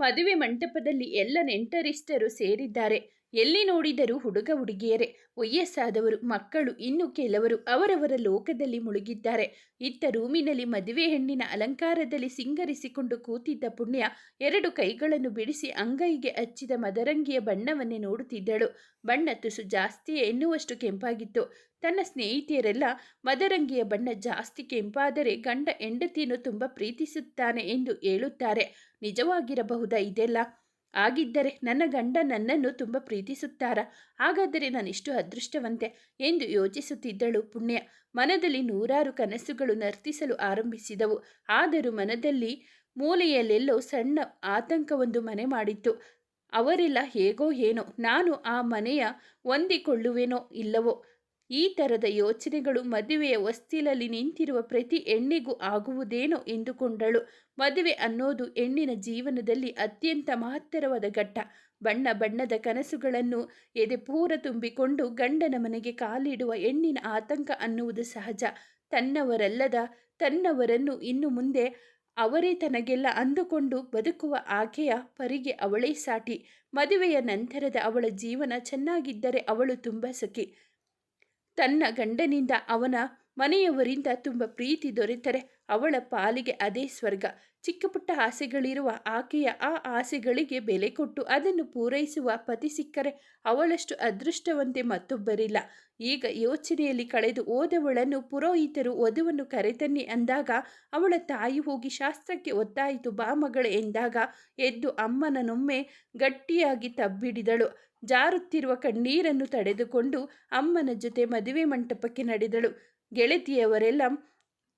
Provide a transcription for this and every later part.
ಮದುವೆ ಮಂಟಪದಲ್ಲಿ ಎಲ್ಲ ನೆಂಟರಿಷ್ಟರು ಸೇರಿದ್ದಾರೆ. ಎಲ್ಲಿ ನೋಡಿದರೂ ಹುಡುಗ ಹುಡುಗಿಯರೇ. ವಯಸ್ಸಾದವರು, ಮಕ್ಕಳು, ಇನ್ನು ಕೆಲವರು ಅವರವರ ಲೋಕದಲ್ಲಿ ಮುಳುಗಿದ್ದಾರೆ. ಇತ್ತ ರೂಮಿನಲ್ಲಿ ಮದುವೆ ಹೆಣ್ಣಿನ ಅಲಂಕಾರದಲ್ಲಿ ಸಿಂಗರಿಸಿಕೊಂಡು ಕೂತಿದ್ದ ಪುಣ್ಯ ಎರಡು ಕೈಗಳನ್ನು ಬಿಡಿಸಿ ಅಂಗೈಗೆ ಹಚ್ಚಿದ ಮದರಂಗಿಯ ಬಣ್ಣವನ್ನೇ ನೋಡುತ್ತಿದ್ದಳು. ಬಣ್ಣ ತುಸು ಜಾಸ್ತಿ, ಎನ್ನುವಷ್ಟು ಕೆಂಪಾಗಿತ್ತು. ತನ್ನ ಸ್ನೇಹಿತೆಯರೆಲ್ಲ, ಮದರಂಗಿಯ ಬಣ್ಣ ಜಾಸ್ತಿ ಕೆಂಪಾದರೆ ಗಂಡ ಹೆಂಡತಿಯನ್ನು ತುಂಬ ಪ್ರೀತಿಸುತ್ತಾನೆ ಎಂದು ಹೇಳುತ್ತಾರೆ. ನಿಜವಾಗಿರಬಹುದಾ ಇದೆಲ್ಲ? ಆಗಿದ್ದರೆ ನನ್ನ ಗಂಡ ನನ್ನನ್ನು ತುಂಬ ಪ್ರೀತಿಸುತ್ತಾರಾ. ಹಾಗಾದರೆ ನಾನಿಷ್ಟು ಅದೃಷ್ಟವಂತೆ ಎಂದು ಯೋಚಿಸುತ್ತಿದ್ದಳು ಪುಣ್ಯ. ಮನದಲ್ಲಿ ನೂರಾರು ಕನಸುಗಳು ನರ್ತಿಸಲು ಆರಂಭಿಸಿದವು. ಆದರೂ ಮನದಲ್ಲಿ ಮೂಲೆಯಲ್ಲೆಲ್ಲೋ ಸಣ್ಣ ಆತಂಕವೊಂದು ಮನೆ ಮಾಡಿತ್ತು. ಅವರೆಲ್ಲ ಹೇಗೋ ಏನೋ, ನಾನು ಆ ಮನೆಯ ಹೊಂದಿಕೊಳ್ಳುವೆನೋ ಇಲ್ಲವೋ? ಈ ಥರದ ಯೋಚನೆಗಳು ಮದುವೆಯ ವಸ್ತಿಲಲ್ಲಿ ನಿಂತಿರುವ ಪ್ರತಿ ಹೆಣ್ಣಿಗೂ ಆಗುವುದೇನೋ ಎಂದುಕೊಂಡಳು. ಮದುವೆ ಅನ್ನೋದು ಹೆಣ್ಣಿನ ಜೀವನದಲ್ಲಿ ಅತ್ಯಂತ ಮಹತ್ತರವಾದ ಘಟ್ಟ. ಬಣ್ಣ ಬಣ್ಣದ ಕನಸುಗಳನ್ನು ಎದೆ ಪೂರ ತುಂಬಿಕೊಂಡು ಗಂಡನ ಮನೆಗೆ ಕಾಲಿಡುವ ಹೆಣ್ಣಿನ ಆತಂಕ ಅನ್ನುವುದು ಸಹಜ. ತನ್ನವರಲ್ಲದ ತನ್ನವರನ್ನು ಇನ್ನು ಮುಂದೆ ಅವರೇ ತನಗೆಲ್ಲ ಅಂದುಕೊಂಡು ಬದುಕುವ ಆಕೆಯ ಪರಿಗೆ ಅವಳೇ ಸಾಟಿ. ಮದುವೆಯ ನಂತರದ ಅವಳ ಜೀವನ ಚೆನ್ನಾಗಿದ್ದರೆ ಅವಳು ತುಂಬ ಸುಖಿ. ತನ್ನ ಗಂಡನಿಂದ ಅವನ ಮನೆಯವರಿಂದ ತುಂಬ ಪ್ರೀತಿ ದೊರೆತರೆ. ಅವಳ ಪಾಲಿಗೆ ಅದೇ ಸ್ವರ್ಗ. ಚಿಕ್ಕಪುಟ್ಟ ಆಸೆಗಳಿರುವ ಆಕೆಯ ಆ ಆಸೆಗಳಿಗೆ ಬೆಲೆ ಕೊಟ್ಟು ಅದನ್ನು ಪೂರೈಸುವ ಪತಿ ಸಿಕ್ಕರೆ ಅವಳಷ್ಟು ಅದೃಷ್ಟವಂತೆ ಮತ್ತೊಬ್ಬರಿಲ್ಲ. ಈಗ ಯೋಚನೆಯಲ್ಲಿ ಕಳೆದು ಓದವಳನ್ನು ಪುರೋಹಿತರು ವಧುವನ್ನು ಕರೆತನ್ನಿ ಅಂದಾಗ ಅವಳ ತಾಯಿ ಹೋಗಿ ಶಾಸ್ತ್ರಕ್ಕೆ ಒತ್ತಾಯಿತು, ಬಾ ಮಗಳ ಎಂದಾಗ ಎದ್ದು ಅಮ್ಮನನೊಮ್ಮೆ ಗಟ್ಟಿಯಾಗಿ ತಬ್ಬಿಡಿದಳು. ಜಾರುತ್ತಿರುವ ಕಣ್ಣೀರನ್ನು ತಡೆದುಕೊಂಡು ಅಮ್ಮನ ಜೊತೆ ಮದುವೆ ಮಂಟಪಕ್ಕೆ ನಡೆದಳು. ಗೆಳತಿಯವರೆಲ್ಲ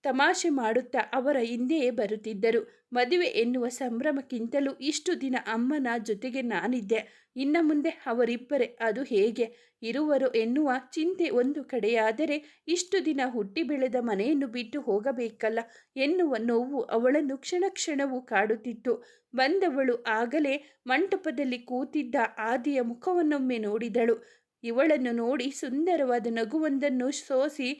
ತಮಾಷೆ ಮಾಡುತ್ತಾ ಅವರ ಹಿಂದೆಯೇ ಬರುತ್ತಿದ್ದರು. ಮದುವೆ ಎನ್ನುವ ಸಂಭ್ರಮಕ್ಕಿಂತಲೂ ಇಷ್ಟು ದಿನ ಅಮ್ಮನ ಜೊತೆಗೆ ನಾನಿದ್ದೆ. ಇನ್ನು ಮುಂದೆ ಅವರಿಬ್ಬರೇ, ಅದು ಹೇಗೆ? ಇರುವರು ಎನ್ನುವ ಚಿಂತೆ ಒಂದು ಕಡೆಯಾದರೆ ಇಷ್ಟು ದಿನ ಹುಟ್ಟಿ ಬೆಳೆದ ಮನೆಯನ್ನು ಬಿಟ್ಟು ಹೋಗಬೇಕಲ್ಲ ಎನ್ನುವ ನೋವು ಅವಳನ್ನು ಕ್ಷಣ ಕ್ಷಣವೂ ಕಾಡುತ್ತಿತ್ತು. ಬಂದವಳು ಆಗಲೇ ಮಂಟಪದಲ್ಲಿ ಕೂತಿದ್ದ ಆದಿಯ ಮುಖವನ್ನೊಮ್ಮೆ ನೋಡಿದಳು. ಇವಳನ್ನು ನೋಡಿ ಸುಂದರವಾದ ನಗುವೊಂದನ್ನು ಸೋಸಿ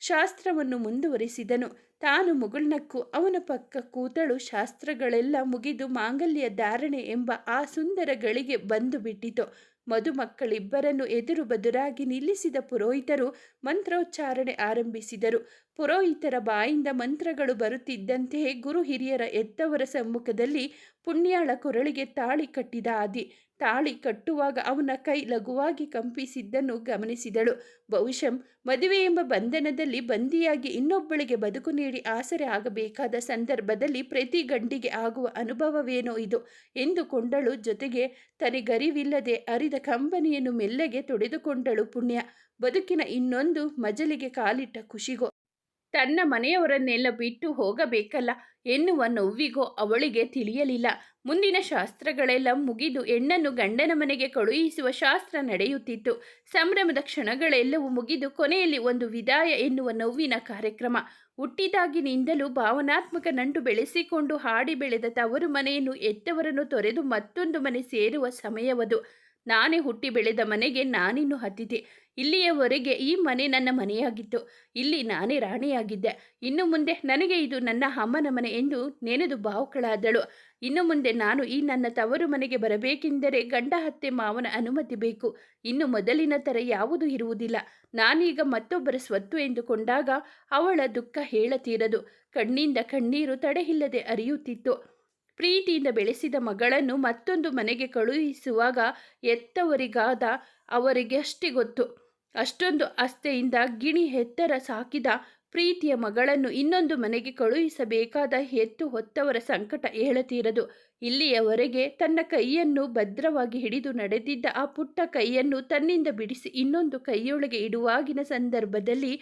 ಶಾಸ್ತ್ರವನ್ನು ಮುಂದುವರಿಸಿದನು. ತಾನು ಮುಗುಳ್ನಕ್ಕು ಅವನ ಪಕ್ಕ ಕೂತಳು. ಶಾಸ್ತ್ರಗಳೆಲ್ಲ ಮುಗಿದು ಮಾಂಗಲ್ಯ ಧಾರಣೆ ಎಂಬ ಆ ಸುಂದರ ಗಳಿಗೆ ಬಂದು ಬಿಟ್ಟಿತು. ಮದುಮಕ್ಕಳಿಬ್ಬರನ್ನು ಎದುರು ಬದುರಾಗಿ ನಿಲ್ಲಿಸಿದ ಪುರೋಹಿತರು ಮಂತ್ರೋಚ್ಚಾರಣೆ ಆರಂಭಿಸಿದರು. ಪುರೋಹಿತರ ಬಾಯಿಂದ ಮಂತ್ರಗಳು ಬರುತ್ತಿದ್ದಂತೆಯೇ ಗುರು ಹಿರಿಯರ ಎತ್ತವರ ಸಮ್ಮುಖದಲ್ಲಿ ಪುಣ್ಯಾಳ ಕೊರಳಿಗೆ ತಾಳಿ ಕಟ್ಟಿದ ಆದಿ. ತಾಳಿ ಕಟ್ಟುವಾಗ ಅವನ ಕೈ ಲಘುವಾಗಿ ಕಂಪಿಸಿದ್ದನ್ನು ಗಮನಿಸಿದಳು. ಬಹುಶಃ ಮದುವೆ ಎಂಬ ಬಂಧನದಲ್ಲಿ ಬಂದಿಯಾಗಿ ಇನ್ನೊಬ್ಬಳಿಗೆ ಬದುಕು ನೀಡಿ ಆಸರೆ ಆಗಬೇಕಾದ ಸಂದರ್ಭದಲ್ಲಿ ಪ್ರತಿ ಗಂಡಿಗೆ ಆಗುವ ಅನುಭವವೇನೋ ಇದು. ಎಂದುಕೊಂಡಳು ಜೊತೆಗೆ, ತನಗರಿವಿಲ್ಲದೆ ಅರಿದ ಕಂಬನಿಯನ್ನು ಮೆಲ್ಲಗೆ ತೊಡೆದುಕೊಂಡಳು ಪುಣ್ಯ. ಬದುಕಿನ ಇನ್ನೊಂದು ಮಜಲಿಗೆ ಕಾಲಿಟ್ಟ ಖುಷಿಗೋ. ತನ್ನ ಮನೆಯವರನ್ನೆಲ್ಲ ಬಿಟ್ಟು ಹೋಗಬೇಕಲ್ಲ, ಎನ್ನುವ ನೋವಿಗೋ ಅವಳಿಗೆ ತಿಳಿಯಲಿಲ್ಲ. ಮುಂದಿನ ಶಾಸ್ತ್ರಗಳೆಲ್ಲ ಮುಗಿದು ಹೆಣ್ಣನ್ನು ಗಂಡನ ಮನೆಗೆ ಕಳುಹಿಸುವ ಶಾಸ್ತ್ರ ನಡೆಯುತ್ತಿತ್ತು. ಸಂಭ್ರಮದ ಕ್ಷಣಗಳೆಲ್ಲವೂ ಮುಗಿದು ಕೊನೆಯಲ್ಲಿ ಒಂದು ವಿದಾಯ ಎನ್ನುವ ನೋವಿನ ಕಾರ್ಯಕ್ರಮ. ಹುಟ್ಟಿದಾಗಿನಿಂದಲೂ ಭಾವನಾತ್ಮಕ ನಂಟು ಬೆಳೆಸಿಕೊಂಡು ಹಾಡಿ ಬೆಳೆದ ತವರು ಮನೆಯನ್ನು ಎತ್ತವರನ್ನು ತೊರೆದು ಮತ್ತೊಂದು ಮನೆ ಸೇರುವ ಸಮಯವದು. ನಾನೇ ಹುಟ್ಟಿ ಬೆಳೆದ ಮನೆಗೆ ನಾನಿನ್ನು ಹತ್ತಿದೆ ಇಲ್ಲಿಯವರೆಗೆ ಈ ಮನೆ ನನ್ನ ಮನೆಯಾಗಿತ್ತು. ಇಲ್ಲಿ ನಾನೇ ರಾಣಿಯಾಗಿದ್ದೆ. ಇನ್ನು ಮುಂದೆ ನನಗೆ ಇದು ನನ್ನ ಅಮ್ಮನ ಮನೆ ಎಂದು ನೆನೆದು ಬಾವುಕಳಾದಳು. ಇನ್ನು ಮುಂದೆ ನಾನು ಈ ನನ್ನ ತವರು ಮನೆಗೆ ಬರಬೇಕೆಂದರೆ ಗಂಡ ಹತ್ತೆ ಮಾವನ ಅನುಮತಿ ಬೇಕು. ಇನ್ನು ಮೊದಲಿನ ಥರ ಯಾವುದೂ ಇರುವುದಿಲ್ಲ. ನಾನೀಗ ಮತ್ತೊಬ್ಬರ ಸ್ವತ್ತು ಎಂದುಕೊಂಡಾಗ ಅವಳ ದುಃಖ ಹೇಳತೀರದು. ಕಣ್ಣಿಂದ ಕಣ್ಣೀರು ತಡೆಯಿಲ್ಲದೆ ಅರಿಯುತ್ತಿತ್ತು. ಪ್ರೀತಿಯಿಂದ ಬೆಳೆಸಿದ ಮಗಳನ್ನು ಮತ್ತೊಂದು ಮನೆಗೆ ಕಳುಹಿಸುವಾಗ ಎತ್ತವರಿಗಾದ ಅವರಿಗೆ ಅಷ್ಟೇ ಗೊತ್ತು. ಅಷ್ಟೊಂದು ಅಸ್ತೆಯಿಂದ ಗಿಣಿ ಎತ್ತರ ಸಾಕಿದ ಪ್ರೀತಿಯ ಮಗಳನ್ನು ಇನ್ನೊಂದು ಮನೆಗೆ ಕಳುಹಿಸಬೇಕಾದ ಎತ್ತು ಹೊತ್ತವರ ಸಂಕಟ ಹೇಳತೀರದು ಇಲ್ಲಿಯವರೆಗೆ ತನ್ನ ಕೈಯನ್ನು ಭದ್ರವಾಗಿ ಹಿಡಿದು ನಡೆದಿದ್ದ ಆ ಪುಟ್ಟ ಕೈಯನ್ನು ತನ್ನಿಂದ ಬಿಡಿಸಿ ಇನ್ನೊಂದು ಕೈಯೊಳಗೆ ಇಡುವಾಗಿನ ಸಂದರ್ಭದಲ್ಲಿ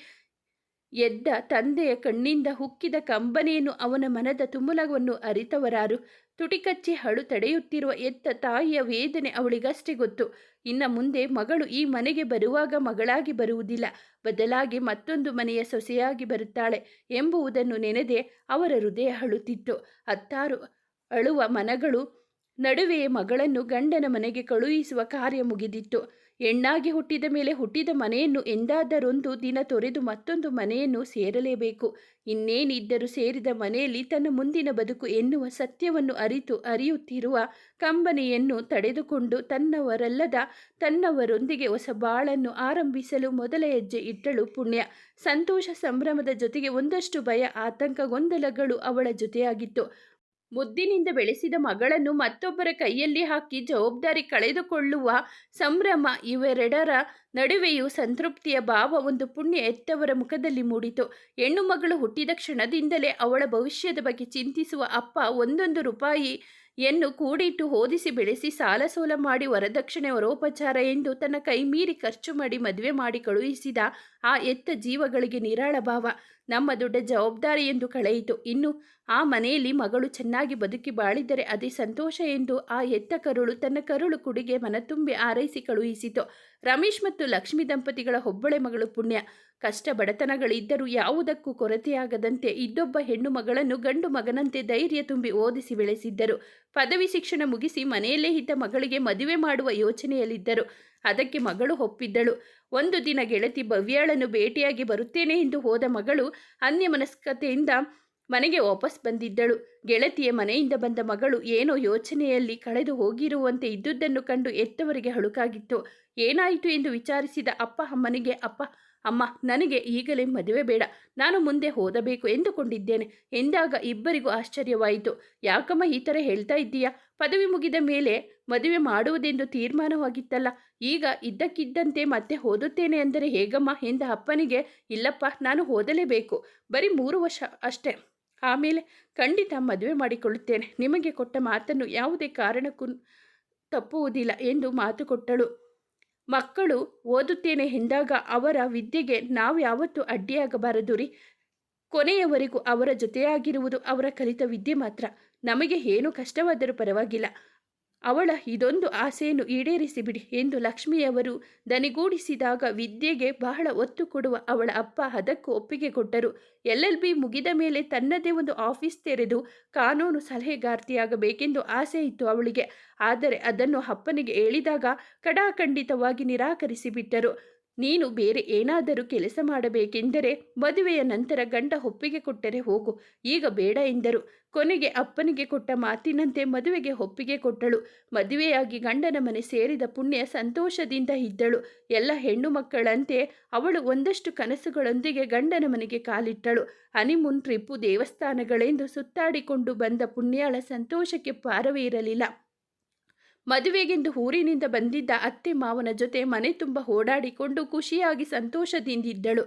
ಎದ್ದ ತಂದೆಯ ಕಣ್ಣಿಂದ ಹುಕ್ಕಿದ ಕಂಬನೆಯನ್ನು ಅವನ ಮನದ ತುಮುಲವನ್ನು ಅರಿತವರಾರು. ತುಟಿಕಚ್ಚಿ ಹಳು ತಡೆಯುತ್ತಿರುವ ಎತ್ತ ತಾಯಿಯ ವೇದನೆ ಅವಳಿಗಷ್ಟೇ ಗೊತ್ತು. ಇನ್ನು ಮುಂದೆ ಮಗಳು ಈ ಮನೆಗೆ ಬರುವಾಗ ಮಗಳಾಗಿ ಬರುವುದಿಲ್ಲ. ಬದಲಾಗಿ ಮತ್ತೊಂದು ಮನೆಯ ಸೊಸೆಯಾಗಿ ಬರುತ್ತಾಳೆ ಎಂಬುವುದನ್ನು ನೆನೆದೆ ಅವರ ಹೃದಯ ಅಳುತ್ತಿತ್ತು. ಹತ್ತಾರು ಅಳುವ ಮನಗಳು ನಡುವೆಯೇ ಮಗಳನ್ನು ಗಂಡನ ಮನೆಗೆ ಕಳುಹಿಸುವ ಕಾರ್ಯ ಮುಗಿದಿತ್ತು. ಹೆಣ್ಣಾಗಿ ಹುಟ್ಟಿದ ಮೇಲೆ ಹುಟ್ಟಿದ ಮನೆಯನ್ನು ಎಂದಾದರೊಂದು ದಿನ ತೊರೆದು ಮತ್ತೊಂದು ಮನೆಯನ್ನು ಸೇರಲೇಬೇಕು. ಇನ್ನೇನಿದ್ದರೂ ಸೇರಿದ ಮನೆಯಲ್ಲಿ ತನ್ನ ಮುಂದಿನ ಬದುಕು ಎನ್ನುವ ಸತ್ಯವನ್ನು ಅರಿತು ಅರಿಯುತ್ತಿರುವ ಕಂಬನಿಯನ್ನು ತಡೆದುಕೊಂಡು ತನ್ನವರಲ್ಲದ ತನ್ನವರೊಂದಿಗೆ ಹೊಸ ಬಾಳನ್ನು ಆರಂಭಿಸಲು ಮೊದಲ ಹೆಜ್ಜೆ ಇಟ್ಟಳು ಪುಣ್ಯ. ಸಂತೋಷ ಸಂಭ್ರಮದ ಜೊತೆಗೆ ಒಂದಷ್ಟು ಭಯ ಆತಂಕ ಗೊಂದಲಗಳು ಅವಳ ಜೊತೆಯಾಗಿತ್ತು. ಮುದ್ದಿನಿಂದ ಬೆಳೆಸಿದ ಮಗಳನ್ನು ಮತ್ತೊಬ್ಬರ ಕೈಯಲ್ಲಿ ಹಾಕಿ ಜವಾಬ್ದಾರಿ ಕಳೆದುಕೊಳ್ಳುವ ಸಂಭ್ರಮ ಇವೆರಡರ ನಡುವೆಯೂ ಸಂತೃಪ್ತಿಯ ಭಾವ ಒಂದು ಪುಣ್ಯ ಎತ್ತವರ ಮುಖದಲ್ಲಿ ಮೂಡಿತು. ಹೆಣ್ಣು ಮಗಳು ಹುಟ್ಟಿದ ಕ್ಷಣದಿಂದಲೇ ಅವಳ ಭವಿಷ್ಯದ ಬಗ್ಗೆ ಚಿಂತಿಸುವ ಅಪ್ಪ ಒಂದೊಂದು ರೂಪಾಯಿ ಯನ್ನು ಕೂಡಿಟ್ಟು ಓದಿಸಿ ಬೆಳೆಸಿ ಸಾಲ ಸೋಲ ಮಾಡಿ ವರದಕ್ಷಿಣೆ ವರೋಪಚಾರ ಎಂದು ತನ್ನ ಕೈ ಮೀರಿ ಖರ್ಚು ಮಾಡಿ ಮದುವೆ ಮಾಡಿ ಕಳುಹಿಸಿದ ಆ ಎತ್ತ ಜೀವಗಳಿಗೆ ನಿರಾಳ ಭಾವ. ನಮ್ಮ ದೊಡ್ಡ ಜವಾಬ್ದಾರಿ ಎಂದು ಕಳೆಯಿತು. ಇನ್ನು ಆ ಮನೆಯಲ್ಲಿ ಮಗಳು ಚೆನ್ನಾಗಿ ಬದುಕಿ ಬಾಳಿದರೆ ಅದೇ ಸಂತೋಷ ಎಂದು ಆ ಎತ್ತ ಕರುಳು ತನ್ನ ಕರುಳು ಕುಡಿಗೆ ಮನತುಂಬಿ ಆರೈಸಿ ಕಳುಹಿಸಿತು. ರಮೇಶ್ ಮತ್ತು ಲಕ್ಷ್ಮಿ ದಂಪತಿಗಳ ಹೊಬ್ಬಳೆ ಮಗಳು ಪುಣ್ಯ. ಕಷ್ಟ ಬಡತನಗಳಿದ್ದರೂ ಯಾವುದಕ್ಕೂ ಕೊರತೆಯಾಗದಂತೆ ಇದ್ದೊಬ್ಬ ಹೆಣ್ಣು ಮಗಳನ್ನು ಗಂಡು ಮಗನಂತೆ ಧೈರ್ಯ ತುಂಬಿ ಓದಿಸಿ ಬೆಳೆಸಿದ್ದರು. ಪದವಿ ಶಿಕ್ಷಣ ಮುಗಿಸಿ ಮನೆಯಲ್ಲೇ ಇದ್ದ ಮಗಳಿಗೆ ಮದುವೆ ಮಾಡುವ ಯೋಚನೆಯಲ್ಲಿದ್ದರು. ಅದಕ್ಕೆ ಮಗಳು ಒಪ್ಪಿದ್ದಳು. ಒಂದು ದಿನ ಗೆಳತಿ ಭವ್ಯಾಳನ್ನು ಭೇಟಿಯಾಗಿ ಬರುತ್ತೇನೆ ಎಂದು ಹೋದ ಮಗಳು ಅನ್ಯಮನಸ್ಕತೆಯಿಂದ ಮನೆಗೆ ವಾಪಸ್ ಬಂದಿದ್ದಳು. ಗೆಳತಿಯ ಮನೆಯಿಂದ ಬಂದ ಮಗಳು ಏನೋ ಯೋಚನೆಯಲ್ಲಿ ಕಳೆದು ಹೋಗಿರುವಂತೆ ಇದ್ದುದನ್ನು ಕಂಡು ಎತ್ತವರಿಗೆ ಹಳುಕಾಗಿತ್ತು ಏನಾಯಿತು ಎಂದು ವಿಚಾರಿಸಿದ ಅಪ್ಪ ಅಮ್ಮನಿಗೆ, ಅಪ್ಪ, ಅಮ್ಮ, ನನಗೆ ಈಗಲೇ ಮದುವೆ ಬೇಡ. ನಾನು ಮುಂದೆ ಓದಬೇಕು ಎಂದುಕೊಂಡಿದ್ದೇನೆ. ಎಂದಾಗ ಇಬ್ಬರಿಗೂ ಆಶ್ಚರ್ಯವಾಯಿತು. ಯಾಕಮ್ಮ ಈ ಥರ ಹೇಳ್ತಾ ಇದ್ದೀಯಾ? ಪದವಿ ಮುಗಿದ ಮೇಲೆ ಮದುವೆ ಮಾಡುವುದೆಂದು ತೀರ್ಮಾನವಾಗಿತ್ತಲ್ಲ. ಈಗ ಇದ್ದಕ್ಕಿದ್ದಂತೆ ಮತ್ತೆ ಓದುತ್ತೇನೆ ಅಂದರೆ ಹೇಗಮ್ಮ? ಎಂದ ಅಪ್ಪನಿಗೆ, ಇಲ್ಲಪ್ಪ, ನಾನು ಓದಲೇಬೇಕು. ಬರೀ ಮೂರು ವರ್ಷ ಅಷ್ಟೇ. ಆಮೇಲೆ ಖಂಡಿತ ಮದುವೆ ಮಾಡಿಕೊಳ್ಳುತ್ತೇನೆ. ನಿಮಗೆ ಕೊಟ್ಟ ಮಾತನ್ನು ಯಾವುದೇ ಕಾರಣಕ್ಕೂ ತಪ್ಪುವುದಿಲ್ಲ ಎಂದು ಮಾತು ಕೊಟ್ಟಳು. ಮಕ್ಕಳು ಓದುತ್ತೇನೆ ಎಂದಾಗ ಅವರ ವಿದ್ಯೆಗೆ ನಾವು ಯಾವತ್ತೂ ಅಡ್ಡಿಯಾಗಬಾರದು ರೀ. ಕೊನೆಯವರೆಗೂ ಅವರ ಜೊತೆಯಾಗಿರುವುದು ಅವರ ಕಲಿತ ವಿದ್ಯೆ ಮಾತ್ರ. ನಮಗೆ ಏನು ಕಷ್ಟವಾದರೂ ಪರವಾಗಿಲ್ಲ. ಅವಳ ಇದೊಂದು ಆಸೆಯನ್ನು ಈಡೇರಿಸಿಬಿಡಿ ಎಂದು ಲಕ್ಷ್ಮಿಯವರು ದನಿಗೂಡಿಸಿದಾಗ ವಿದ್ಯೆಗೆ ಬಹಳ ಒತ್ತು ಕೊಡುವ ಅವಳ ಅಪ್ಪ ಅದಕ್ಕೂ ಒಪ್ಪಿಗೆ ಕೊಟ್ಟರು. ಎಲ್ ಎಲ್ ಬಿ ಮುಗಿದ ಮೇಲೆ ತನ್ನದೇ ಒಂದು ಆಫೀಸ್ ತೆರೆದು ಕಾನೂನು ಸಲಹೆಗಾರ್ತಿಯಾಗಬೇಕೆಂದು ಆಸೆ ಇತ್ತು ಅವಳಿಗೆ. ಆದರೆ ಅದನ್ನು ಅಪ್ಪನಿಗೆ ಹೇಳಿದಾಗ ಕಡಾಖಂಡಿತವಾಗಿ ನಿರಾಕರಿಸಿಬಿಟ್ಟರು. ನೀನು ಬೇರೆ ಏನಾದರೂ ಕೆಲಸ ಮಾಡಬೇಕೆಂದರೆ ಮದುವೆಯ ನಂತರ ಗಂಡ ಒಪ್ಪಿಗೆ ಕೊಟ್ಟರೆ ಹೋಗು. ಈಗ ಬೇಡ ಎಂದರು. ಕೊನೆಗೆ ಅಪ್ಪನಿಗೆ ಕೊಟ್ಟ ಮಾತಿನಂತೆ ಮದುವೆಗೆ ಒಪ್ಪಿಗೆ ಕೊಟ್ಟಳು. ಮದುವೆಯಾಗಿ ಗಂಡನ ಮನೆ ಸೇರಿದ ಪುಣ್ಯ ಸಂತೋಷದಿಂದ ಇದ್ದಳು. ಎಲ್ಲ ಹೆಣ್ಣು ಮಕ್ಕಳಂತೆ ಅವಳು ಒಂದಷ್ಟು ಕನಸುಗಳೊಂದಿಗೆ ಗಂಡನ ಮನೆಗೆ ಕಾಲಿಟ್ಟಳು. ಹನಿಮೂನ್ ಟ್ರಿಪ್ಪು ದೇವಸ್ಥಾನಗಳೆಂದು ಸುತ್ತಾಡಿಕೊಂಡು ಬಂದ ಪುಣ್ಯಾಳ ಸಂತೋಷಕ್ಕೆ ಪಾರವೇ ಇರಲಿಲ್ಲ. ಮದುವೆಗೆಂದು ಊರಿನಿಂದ ಬಂದಿದ್ದ ಅತ್ತೆ ಮಾವನ ಜೊತೆ ಮನೆ ತುಂಬ ಓಡಾಡಿಕೊಂಡು ಖುಷಿಯಾಗಿ ಸಂತೋಷದಿಂದಿದ್ದಳು.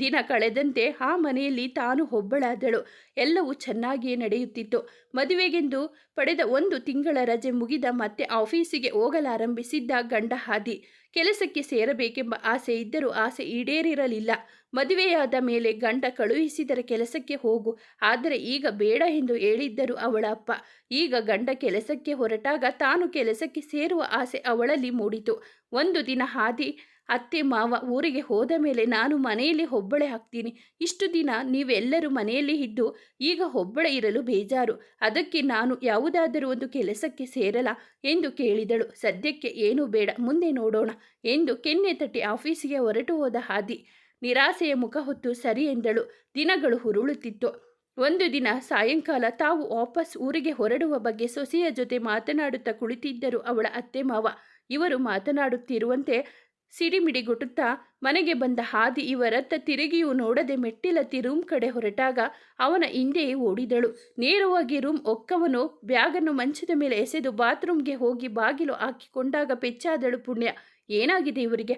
ದಿನ ಕಳೆದಂತೆ ಆ ಮನೆಯಲ್ಲಿ ತಾನು ಒಬ್ಬಳಾದಳು. ಎಲ್ಲವೂ ಚೆನ್ನಾಗಿಯೇ ನಡೆಯುತ್ತಿತ್ತು. ಮದುವೆಗೆಂದು ಪಡೆದ ಒಂದು ತಿಂಗಳ ರಜೆ ಮುಗಿದ ಮತ್ತೆ ಆಫೀಸಿಗೆ ಹೋಗಲಾರಂಭಿಸಿದ್ದ ಗಂಡ ಹಾದಿ ಕೆಲಸಕ್ಕೆ ಸೇರಬೇಕೆಂಬ ಆಸೆ ಇದ್ದರೂ ಆಸೆ ಈಡೇರಿರಲಿಲ್ಲ. ಮದುವೆಯಾದ ಮೇಲೆ ಗಂಡ ಕಳುಹಿಸಿದರೆ ಕೆಲಸಕ್ಕೆ ಹೋಗು. ಆದರೆ ಈಗ ಬೇಡ ಎಂದು ಹೇಳಿದ್ದರು ಅವಳ ಅಪ್ಪ. ಈಗ ಗಂಡ ಕೆಲಸಕ್ಕೆ ಹೊರಟಾಗ ತಾನು ಕೆಲಸಕ್ಕೆ ಸೇರುವ ಆಸೆ ಅವಳಲ್ಲಿ ಮೂಡಿತು. ಒಂದು ದಿನ ಹಾದಿ ಅತ್ತೆ ಮಾವ ಊರಿಗೆ ಹೋದ ಮೇಲೆ ನಾನು ಮನೆಯಲ್ಲಿ ಒಬ್ಬಳೆ ಹಾಕ್ತೀನಿ. ಇಷ್ಟು ದಿನ ನೀವೆಲ್ಲರೂ ಮನೆಯಲ್ಲಿ ಇದ್ದು ಈಗ ಒಬ್ಬಳೆ ಇರಲು ಬೇಜಾರು. ಅದಕ್ಕೆ ನಾನು ಯಾವುದಾದರೂ ಒಂದು ಕೆಲಸಕ್ಕೆ ಸೇರಲ ಎಂದು ಕೇಳಿದಳು. ಸದ್ಯಕ್ಕೆ ಏನೂ ಬೇಡ, ಮುಂದೆ ನೋಡೋಣ ಎಂದು ಕೆನ್ನೆ ತಟ್ಟಿ ಆಫೀಸಿಗೆ ಹೊರಟು ಹೋದ ಹಾದಿ. ನಿರಾಸೆಯ ಮುಖ ಹೊತ್ತು ಸರಿ ಎಂದಳು. ದಿನಗಳು ಹುರುಳುತ್ತಿತ್ತು ಒಂದು ದಿನ ಸಾಯಂಕಾಲ ತಾವು ವಾಪಸ್ ಊರಿಗೆ ಹೊರಡುವ ಬಗ್ಗೆ ಸೊಸೆಯ ಜೊತೆ ಮಾತನಾಡುತ್ತಾ ಕುಳಿತಿದ್ದರು ಅವಳ ಅತ್ತೆ ಮಾವ. ಇವರು ಮಾತನಾಡುತ್ತಿರುವಂತೆ ಸಿಡಿಮಿಡಿಗುಟ್ಟುತ್ತಾ ಮನೆಗೆ ಬಂದ ಹಾದಿ ಇವರತ್ತ ತಿರುಗಿಯೂ ನೋಡದೆ ಮೆಟ್ಟಿಲತ್ತಿ ರೂಮ್ ಕಡೆ ಹೊರಟಾಗ ಅವನ ಹಿಂದೆಯೇ ಓಡಿದಳು. ನೇರವಾಗಿ ರೂಮ್ ಒಕ್ಕವನು ಬ್ಯಾಗನ್ನು ಮಂಚದ ಮೇಲೆ ಎಸೆದು ಬಾತ್ರೂಮ್ಗೆ ಹೋಗಿ ಬಾಗಿಲು ಹಾಕಿಕೊಂಡಾಗ ಪೆಚ್ಚಾದಳು ಪುಣ್ಯ. ಏನಾಗಿದೆ ಇವರಿಗೆ?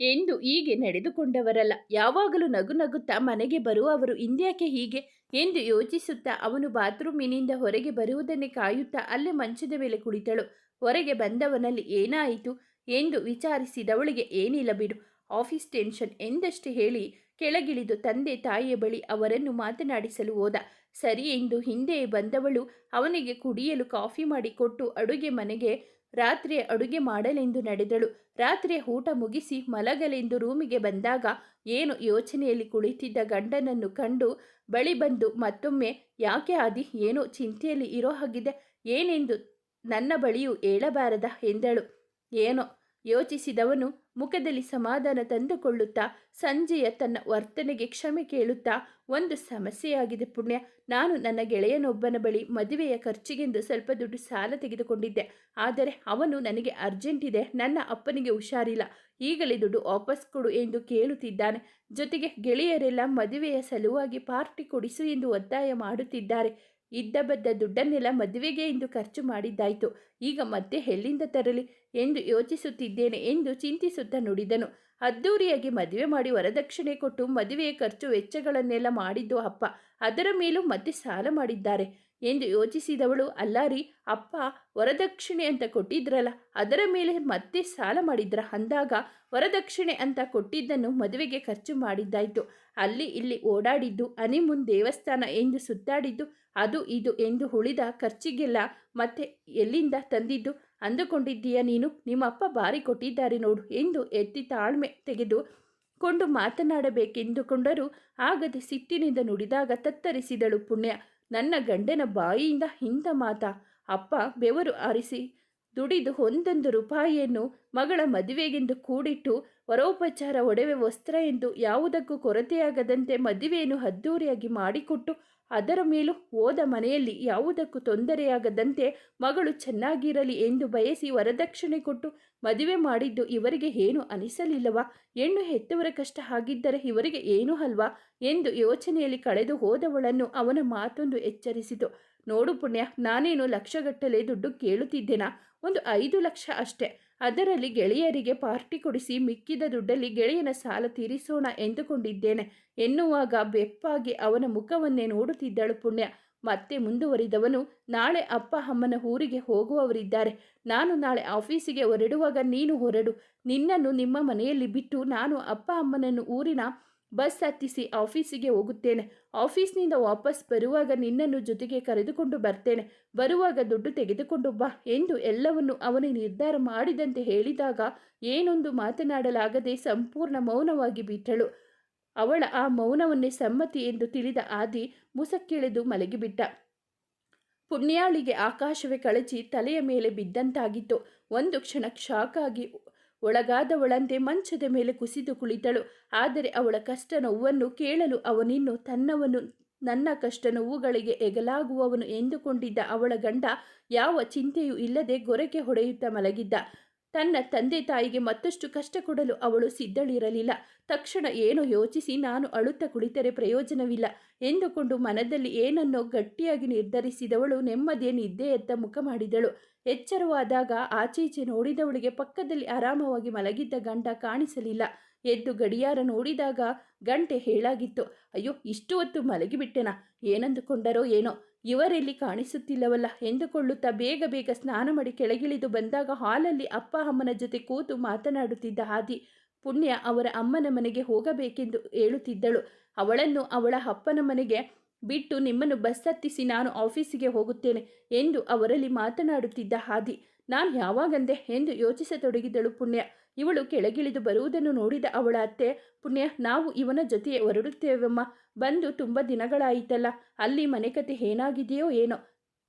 ಎಂದು ಹೀಗೆ ನಡೆದುಕೊಂಡವರಲ್ಲ. ಯಾವಾಗಲೂ ನಗು ನಗುತ್ತಾ ಮನೆಗೆ ಬರುವವರು ಇಂದ್ಯಾಕೆ ಹೀಗೆ? ಎಂದು ಯೋಚಿಸುತ್ತಾ ಅವನು ಬಾತ್ರೂಮಿನಿಂದ ಹೊರಗೆ ಬರುವುದನ್ನೇ ಕಾಯುತ್ತಾ ಅಲ್ಲೇ ಮಂಚದ ಮೇಲೆ ಕುಳಿತಳು. ಹೊರಗೆ ಬಂದವನಲ್ಲಿ ಏನಾಯಿತು? ಎಂದು ವಿಚಾರಿಸಿದವಳಿಗೆ, ಏನಿಲ್ಲ ಬಿಡು. ಆಫೀಸ್ ಟೆನ್ಷನ್ ಎಂದಷ್ಟು ಹೇಳಿ ಕೆಳಗಿಳಿದು ತಂದೆ ತಾಯಿಯ ಬಳಿ ಅವರನ್ನು ಮಾತನಾಡಿಸಲು ಹೋದ. ಸರಿ ಎಂದು ಹಿಂದೆ ಬಂದವಳು ಅವನಿಗೆ ಕುಡಿಯಲು ಕಾಫಿ ಮಾಡಿಕೊಟ್ಟು ಅಡುಗೆ ಮನೆಗೆ ರಾತ್ರಿ ಅಡುಗೆ ಮಾಡಲೆಂದು ನಡೆದಳು. ರಾತ್ರಿ ಊಟ ಮುಗಿಸಿ ಮಲಗಲೆಂದು ರೂಮಿಗೆ ಬಂದಾಗ ಏನು ಯೋಚನೆಯಲ್ಲಿ ಕುಳಿತಿದ್ದ ಗಂಡನನ್ನು ಕಂಡು ಬಳಿ ಬಂದು, ಮತ್ತೊಮ್ಮೆ ಯಾಕೆ ಆದಿ? ಏನೋ ಚಿಂತೆಯಲ್ಲಿ ಇರೋ ಹಾಗಿದೆ ಏನೆಂದು ನನ್ನ ಬಳಿಯೂ ಹೇಳಬಾರದ? ಎಂದಳು. ಏನೋ ಯೋಚಿಸಿದವನು ಮುಖದಲ್ಲಿ ಸಮಾಧಾನ ತಂದುಕೊಳ್ಳುತ್ತಾ ಸಂಜೆಯ ತನ್ನ ವರ್ತನೆಗೆ ಕ್ಷಮೆ ಕೇಳುತ್ತಾ, ಒಂದು ಸಮಸ್ಯೆಯಾಗಿದೆ ಪುಣ್ಯ. ನಾನು ನನ್ನ ಗೆಳೆಯನೊಬ್ಬನ ಬಳಿ ಮದುವೆಯ ಖರ್ಚಿಗೆಂದು ಸ್ವಲ್ಪ ದುಡ್ಡು ಸಾಲ ತೆಗೆದುಕೊಂಡಿದ್ದೆ. ಆದರೆ ಅವನು ನನಗೆ ಅರ್ಜೆಂಟ್ ಇದೆ. ನನ್ನ ಅಪ್ಪನಿಗೆ ಹುಷಾರಿಲ್ಲ. ಈಗಲೇ ದುಡ್ಡು ವಾಪಸ್ ಕೊಡು ಎಂದು ಕೇಳುತ್ತಿದ್ದಾನೆ. ಜೊತೆಗೆ ಗೆಳೆಯರೆಲ್ಲ ಮದುವೆಯ ಸಲುವಾಗಿ ಪಾರ್ಟಿ ಕೊಡಿಸು ಎಂದು ಒತ್ತಾಯ ಮಾಡುತ್ತಿದ್ದಾರೆ. ಇದ್ದ ಬದ್ದ ದುಡ್ಡನ್ನೆಲ್ಲ ಮದುವೆಗೆ ಎಂದು ಖರ್ಚು ಮಾಡಿದ್ದಾಯಿತು. ಈಗ ಮತ್ತೆ ಎಲ್ಲಿಂದ ತರಲಿ? ಎಂದು ಯೋಚಿಸುತ್ತಿದ್ದೇನೆ ಎಂದು ಚಿಂತಿಸುತ್ತಾ ನುಡಿದನು. ಅದ್ದೂರಿಯಾಗಿ ಮದುವೆ ಮಾಡಿ ವರದಕ್ಷಿಣೆ ಕೊಟ್ಟು ಮದುವೆಯ ಖರ್ಚು ವೆಚ್ಚಗಳನ್ನೆಲ್ಲ ಮಾಡಿದ್ದು ಅಪ್ಪ. ಅದರ ಮೇಲೂ ಮತ್ತೆ ಸಾಲ ಮಾಡಿದ್ದಾರೆ. ಎಂದು ಯೋಚಿಸಿದವಳು ಅಲ್ಲಾರಿ ಅಪ್ಪ ವರದಕ್ಷಿಣೆ ಅಂತ ಕೊಟ್ಟಿದ್ರಲ್ಲ, ಅದರ ಮೇಲೆ ಮತ್ತೆ ಸಾಲ ಮಾಡಿದ್ರ? ಅಂದಾಗ, ವರದಕ್ಷಿಣೆ ಅಂತ ಕೊಟ್ಟಿದ್ದನ್ನು ಮದುವೆಗೆ ಖರ್ಚು ಮಾಡಿದ್ದಾಯಿತು. ಅಲ್ಲಿ ಇಲ್ಲಿ ಓಡಾಡಿದ್ದು ಅನಿಮುನ್ ದೇವಸ್ಥಾನ ಎಂದು ಸುತ್ತಾಡಿದ್ದು, ಅದು ಇದು ಎಂದು ಉಳಿದ ಖರ್ಚಿಗೆಲ್ಲ ಮತ್ತೆ ಎಲ್ಲಿಂದ ತಂದಿದ್ದು? ಅಂದುಕೊಂಡಿದ್ದೀಯ ನೀನು? ನಿಮ್ಮಪ್ಪ ಬಾರಿ ಕೊಟ್ಟಿದ್ದಾರೆ ನೋಡು ಎಂದು ಎತ್ತಿ ತಾಳ್ಮೆ ತೆಗೆದು ಕೊಂಡು ಮಾತನಾಡಬೇಕೆಂದುಕೊಂಡರೂ ಆಗದೆ ಸಿಟ್ಟಿನಿಂದ ನುಡಿದಾಗ ತತ್ತರಿಸಿದಳು ಪುಣ್ಯ. ನನ್ನ ಗಂಡನ ಬಾಯಿಯಿಂದ ಹಿಂದ ಮಾತ? ಅಪ್ಪ ಬೆವರು ಆರಿಸಿ, ದುಡಿದು ಒಂದೊಂದು ರೂಪಾಯಿಯನ್ನು ಮಗಳ ಮದುವೆಗೆಂದು ಕೂಡಿಟ್ಟು ವರೋಪಚಾರ ಒಡವೆ ವಸ್ತ್ರ ಎಂದು ಯಾವುದಕ್ಕೂ ಕೊರತೆಯಾಗದಂತೆ ಮದುವೆಯನ್ನು ಅದ್ದೂರಿಯಾಗಿ ಮಾಡಿಕೊಟ್ಟು ಅದರ ಮೇಲೂ ಹೋದ ಮನೆಯಲ್ಲಿ ಯಾವುದಕ್ಕೂ ತೊಂದರೆಯಾಗದಂತೆ ಮಗಳು ಚೆನ್ನಾಗಿರಲಿ ಎಂದು ಬಯಸಿ ವರದಕ್ಷಿಣೆ ಕೊಟ್ಟು ಮದುವೆ ಮಾಡಿದ್ದು ಇವರಿಗೆ ಏನು ಅನಿಸಲಿಲ್ಲವಾ? ಹೆಣ್ಣು ಹೆತ್ತವರ ಕಷ್ಟ ಆಗಿದ್ದರೆ ಇವರಿಗೆ ಏನೂ ಅಲ್ವಾ? ಎಂದು ಯೋಚನೆಯಲ್ಲಿ ಕಳೆದು ಹೋದವಳನ್ನು ಅವನ ಮಾತೊಂದು ಎಚ್ಚರಿಸಿತು. ನೋಡು ಪುಣ್ಯ, ನಾನೇನು ಲಕ್ಷಗಟ್ಟಲೆ ದುಡ್ಡು ಕೇಳುತ್ತಿದ್ದೇನಾ? ಒಂದು ಐದು ಲಕ್ಷ ಅಷ್ಟೇ. ಅದರಲ್ಲಿ ಗೆಳೆಯರಿಗೆ ಪಾರ್ಟಿ ಕೊಡಿಸಿ ಮಿಕ್ಕಿದ ದುಡ್ಡಲ್ಲಿ ಗೆಳೆಯನ ಸಾಲ ತೀರಿಸೋಣ ಎಂದುಕೊಂಡಿದ್ದೇನೆ. ಎನ್ನುವಾಗ ಬೆಪ್ಪಾಗಿ ಅವನ ಮುಖವನ್ನೇ ನೋಡುತ್ತಿದ್ದಳು ಪುಣ್ಯ. ಮತ್ತೆ ಮುಂದುವರಿದವನು, ನಾಳೆ ಅಪ್ಪ ಅಮ್ಮನ ಊರಿಗೆ ಹೋಗುವವರಿದ್ದಾರೆ. ನಾನು ನಾಳೆ ಆಫೀಸಿಗೆ ಹೊರಡುವಾಗ ನೀನು ಹೊರಡು. ನಿನ್ನನ್ನು ನಿಮ್ಮ ಮನೆಯಲ್ಲಿ ಬಿಟ್ಟು ನಾನು ಅಪ್ಪ ಅಮ್ಮನನ್ನು ಊರಿನ ಬಸ್ ಹತ್ತಿಸಿ ಆಫೀಸಿಗೆ ಹೋಗುತ್ತೇನೆ. ಆಫೀಸ್ನಿಂದ ವಾಪಸ್ ಬರುವಾಗ ನಿನ್ನನ್ನು ಜೊತೆಗೆ ಕರೆದುಕೊಂಡು ಬರ್ತೇನೆ. ಬರುವಾಗ ದುಡ್ಡು ತೆಗೆದುಕೊಂಡು ಬಾ ಎಂದು ಎಲ್ಲವನ್ನು ಅವನು ನಿರ್ಧಾರ ಮಾಡಿದಂತೆ ಹೇಳಿದಾಗ ಏನೊಂದು ಮಾತನಾಡಲಾಗದೆ ಸಂಪೂರ್ಣ ಮೌನವಾಗಿ ಬಿಟ್ಟಳು. ಅವಳ ಆ ಮೌನವನ್ನೇ ಸಮ್ಮತಿ ಎಂದು ತಿಳಿದ ಆದಿ ಮುಸಕ್ಕಿಳಿದು ಮಲಗಿಬಿಟ್ಟ. ಪುಣ್ಯಾಳಿಗೆ ಆಕಾಶವೇ ಕಳಚಿ ತಲೆಯ ಮೇಲೆ ಬಿದ್ದಂತಾಗಿತ್ತು. ಒಂದು ಕ್ಷಣ ಶಾಕಾಗಿ ಒಳಗಾದವಳಂತೆ ಮಂಚದ ಮೇಲೆ ಕುಸಿದು ಕುಳಿತಳು. ಆದರೆ ಅವಳ ಕಷ್ಟ ನೋವನ್ನು ಕೇಳಲು ಅವನಿನ್ನು ತನ್ನವನು, ನನ್ನ ಕಷ್ಟ ನೋವುಗಳಿಗೆ ಎಗಲಾಗುವವನು ಎಂದುಕೊಂಡಿದ್ದ ಅವಳ ಗಂಡ ಯಾವ ಚಿಂತೆಯೂ ಇಲ್ಲದೆ ಗೊರಕೆ ಹೊಡೆಯುತ್ತಾ ಮಲಗಿದ್ದ. ತನ್ನ ತಂದೆ ತಾಯಿಗೆ ಮತ್ತಷ್ಟು ಕಷ್ಟ ಕೊಡಲು ಅವಳು ಸಿದ್ಧಳಿರಲಿಲ್ಲ. ತಕ್ಷಣ ಏನೋ ಯೋಚಿಸಿ ನಾನು ಅಳುತ್ತಾ ಕುಳಿತರೆ ಪ್ರಯೋಜನವಿಲ್ಲ ಎಂದುಕೊಂಡು ಮನದಲ್ಲಿ ಏನನ್ನೋ ಗಟ್ಟಿಯಾಗಿ ನಿರ್ಧರಿಸಿದವಳು ನೆಮ್ಮದಿಯ ನಿದ್ದೆಯತ್ತ ಮುಖ ಮಾಡಿದಳು. ಎಚ್ಚರವಾದಾಗ ಆಚೀಚೆ ನೋಡಿದವಳಿಗೆ ಪಕ್ಕದಲ್ಲಿ ಆರಾಮವಾಗಿ ಮಲಗಿದ್ದ ಗಂಡ ಕಾಣಿಸಲಿಲ್ಲ. ಎದ್ದು ಗಡಿಯಾರ ನೋಡಿದಾಗ ಗಂಟೆ ಹೇಳಾಗಿತ್ತು. ಅಯ್ಯೋ ಇಷ್ಟು ಹೊತ್ತು ಮಲಗಿಬಿಟ್ಟೆನಾ? ಏನಂದುಕೊಂಡರೋ ಏನೋ? ಇವರೆಲ್ಲಿ ಕಾಣಿಸುತ್ತಿಲ್ಲವಲ್ಲ ಎಂದುಕೊಳ್ಳುತ್ತಾ ಬೇಗ ಬೇಗ ಸ್ನಾನ ಮಾಡಿ ಕೆಳಗಿಳಿದು ಬಂದಾಗ ಹಾಲಲ್ಲಿ ಅಪ್ಪ ಅಮ್ಮನ ಜೊತೆ ಕೂತು ಮಾತನಾಡುತ್ತಿದ್ದ ಹಾದಿ ಪುಣ್ಯ ಅವರ ಅಮ್ಮನ ಮನೆಗೆ ಹೋಗಬೇಕೆಂದು ಹೇಳುತ್ತಿದ್ದಳು. ಅವಳನ್ನು ಅವಳ ಅಪ್ಪನ ಮನೆಗೆ ಬಿಟ್ಟು ನಿಮ್ಮನ್ನು ಬಸ್ ಹತ್ತಿಸಿ ನಾನು ಆಫೀಸಿಗೆ ಹೋಗುತ್ತೇನೆ ಎಂದು ಅವರಲ್ಲಿ ಮಾತನಾಡುತ್ತಿದ್ದ ಹಾದಿ ನಾನು ಯಾವಾಗಂದೆ ಎಂದು ಯೋಚಿಸತೊಡಗಿದಳು ಪುಣ್ಯ. ಇವಳು ಕೆಳಗಿಳಿದು ಬರುವುದನ್ನು ನೋಡಿದ ಅವಳ ಅತ್ತೆ, ಪುಣ್ಯ, ನಾವು ಇವನ ಜೊತೆ ಹೊರಡುತ್ತೇವಮ್ಮ. ಬಂದು ತುಂಬ ದಿನಗಳಾಯಿತಲ್ಲ, ಅಲ್ಲಿ ಮನೆ ಕತೆ ಏನಾಗಿದೆಯೋ ಏನೋ.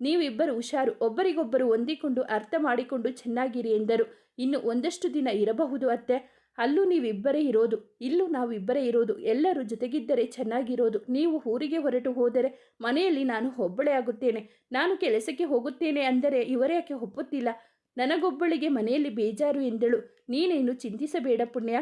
ನೀವಿಬ್ಬರು ಹುಷಾರು, ಒಬ್ಬರಿಗೊಬ್ಬರು ಹೊಂದಿಕೊಂಡು ಅರ್ಥ ಮಾಡಿಕೊಂಡು ಚೆನ್ನಾಗಿರಿ ಎಂದರು. ಇನ್ನು ಒಂದಷ್ಟು ದಿನ ಇರಬಹುದು ಅತ್ತೆ. ಅಲ್ಲೂ ನೀವಿಬ್ಬರೇ ಇರೋದು, ಇಲ್ಲೂ ನಾವಿಬ್ಬರೇ ಇರೋದು, ಎಲ್ಲರೂ ಜೊತೆಗಿದ್ದರೆ ಚೆನ್ನಾಗಿರೋದು. ನೀವು ಊರಿಗೆ ಹೊರಟು ಹೋದರೆ ಮನೆಯಲ್ಲಿ ನಾನು ಒಬ್ಬಳೇ ಆಗುತ್ತೇನೆ. ನಾನು ಕೆಲಸಕ್ಕೆ ಹೋಗುತ್ತೇನೆ ಅಂದರೆ ಇವರ್ಯಾಕೆ ಒಪ್ಪುತ್ತಿಲ್ಲ? ನನಗೊಬ್ಬಳಿಗೆ ಮನೆಯಲ್ಲಿ ಬೇಜಾರು ಎಂದಳು. ನೀನೇನು ಚಿಂತಿಸಬೇಡ ಪುಣ್ಯ.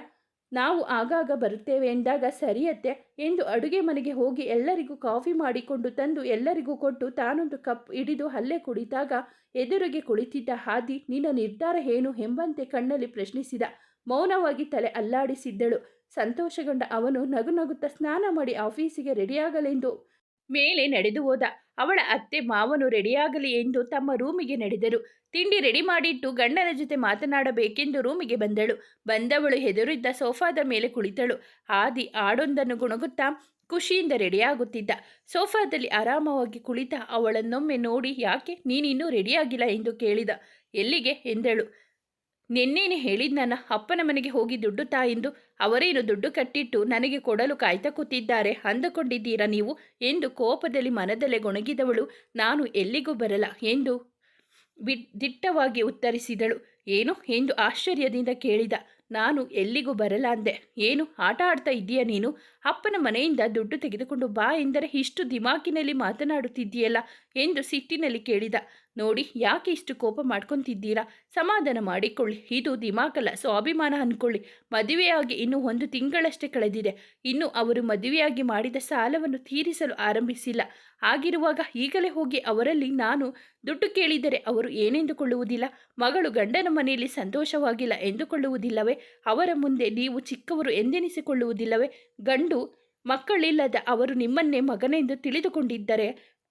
ನಾವು ಆಗಾಗ ಬರುತ್ತೇವೆ ಎಂದಾಗ ಸರಿಯತ್ತೆ ಎಂದು ಅಡುಗೆ ಮನೆಗೆ ಹೋಗಿ ಎಲ್ಲರಿಗೂ ಕಾಫಿ ಮಾಡಿಕೊಂಡು ತಂದು ಎಲ್ಲರಿಗೂ ಕೊಟ್ಟು ತಾನೊಂದು ಕಪ್ ಹಿಡಿದು ಹಲ್ಲೆ ಕುಡಿತಾಗ ಎದುರಿಗೆ ಕುಳಿತಿದ್ದ ಹಾದಿ, ನಿನ್ನ ನಿರ್ಧಾರ ಏನು ಎಂಬಂತೆ ಕಣ್ಣಲ್ಲಿ ಪ್ರಶ್ನಿಸಿದ. ಮೌನವಾಗಿ ತಲೆ ಅಲ್ಲಾಡಿಸಿದ್ದಳು. ಸಂತೋಷಗೊಂಡ ಅವನು ನಗು ನಗುತ್ತಾ ಸ್ನಾನ ಮಾಡಿ ಆಫೀಸಿಗೆ ರೆಡಿಯಾಗಲೆಂದು ಮೇಲೆ ನಡೆದು ಹೋದ. ಅವಳ ಅತ್ತೆ ಮಾವನು ರೆಡಿಯಾಗಲಿ ಎಂದು ತಮ್ಮ ರೂಮಿಗೆ ನಡೆದರು. ತಿಂಡಿ ರೆಡಿ ಮಾಡಿಟ್ಟು ಗಂಡನ ಜೊತೆ ಮಾತನಾಡಬೇಕೆಂದು ರೂಮಿಗೆ ಬಂದಳು. ಬಂದವಳು ಹೆದರಿದ್ದ ಸೋಫಾದ ಮೇಲೆ ಕುಳಿತಳು. ಆದಿ ಆಡೊಂದನ್ನು ಗುಣಗುತ್ತಾ ಖುಷಿಯಿಂದ ರೆಡಿಯಾಗುತ್ತಿದ್ದ. ಸೋಫಾದಲ್ಲಿ ಆರಾಮವಾಗಿ ಕುಳಿತ ಅವಳನ್ನೊಮ್ಮೆ ನೋಡಿ, ಯಾಕೆ ನೀನಿನ್ನೂ ರೆಡಿಯಾಗಿಲ್ಲ? ಎಂದು ಕೇಳಿದ. ಎಲ್ಲಿಗೆ? ಎಂದಳು. ನಿನ್ನೇನೆ ಹೇಳಿದ್ ನನ್ನ ಅಪ್ಪನ ಮನೆಗೆ ಹೋಗಿ ದುಡ್ಡು ತಾಯಿಂದು ಅವರೇನು ದುಡ್ಡು ಕಟ್ಟಿಟ್ಟು ನನಗೆ ಕೊಡಲು ಕಾಯ್ತಾ ಕೂತಿದ್ದಾರೆ. ಅಂದುಕೊಂಡಿದ್ದೀರಾ ನೀವು? ಎಂದು ಕೋಪದಲ್ಲಿ ಮನದಲ್ಲೇ ಗೊಣಗಿದವಳು. ನಾನು ಎಲ್ಲಿಗೂ ಬರಲ್ಲ ಎಂದು ದಿಟ್ಟವಾಗಿ ಉತ್ತರಿಸಿದಳು. ಏನು ಎಂದು ಆಶ್ಚರ್ಯದಿಂದ ಕೇಳಿದ. ನಾನು ಎಲ್ಲಿಗೂ ಬರಲ್ಲ ಅಂದೆ. ಏನು, ಆಟ ಆಡ್ತಾ ಇದ್ದೀಯ ನೀನು? ಅಪ್ಪನ ಮನೆಯಿಂದ ದುಡ್ಡು ತೆಗೆದುಕೊಂಡು ಬಾ ಎಂದರೆ ಇಷ್ಟು ದಿಮಾಕಿನಲ್ಲಿ ಮಾತನಾಡುತ್ತಿದ್ದೀಯಲ್ಲ ಎಂದು ಸಿಟ್ಟಿನಲ್ಲಿ ಕೇಳಿದ. ನೋಡಿ, ಯಾಕೆ ಇಷ್ಟು ಕೋಪ ಮಾಡ್ಕೊತಿದ್ದೀರಾ? ಸಮಾಧಾನ ಮಾಡಿಕೊಳ್ಳಿ. ಇದು ದಿಮಾಕಲ್ಲ, ಸ್ವಾಭಿಮಾನ ಅಂದ್ಕೊಳ್ಳಿ ಮದುವೆಯಾಗಿ ಇನ್ನು ಒಂದು ತಿಂಗಳಷ್ಟೇ ಕಳೆದಿದೆ. ಇನ್ನು ಅವರು ಮದುವೆಯಾಗಿ ಮಾಡಿದ ಸಾಲವನ್ನು ತೀರಿಸಲು ಆರಂಭಿಸಿಲ್ಲ. ಆಗಿರುವಾಗ ಈಗಲೇ ಹೋಗಿ ಅವರಲ್ಲಿ ನಾನು ದುಡ್ಡು ಕೇಳಿದರೆ ಅವರು ಏನೆಂದುಕೊಳ್ಳುವುದಿಲ್ಲ? ಮಗಳು ಗಂಡನ ಮನೆಯಲ್ಲಿ ಸಂತೋಷವಾಗಿಲ್ಲ ಎಂದುಕೊಳ್ಳುವುದಿಲ್ಲವೇ? ಅವರ ಮುಂದೆ ನೀವು ಚಿಕ್ಕವರು ಎಂದೆನಿಸಿಕೊಳ್ಳುವುದಿಲ್ಲವೇ? ಗಂಡು ಮಕ್ಕಳಿಲ್ಲದ ಅವರು ನಿಮ್ಮನ್ನೇ ಮಗನೆಂದು ತಿಳಿದುಕೊಂಡಿದ್ದರೆ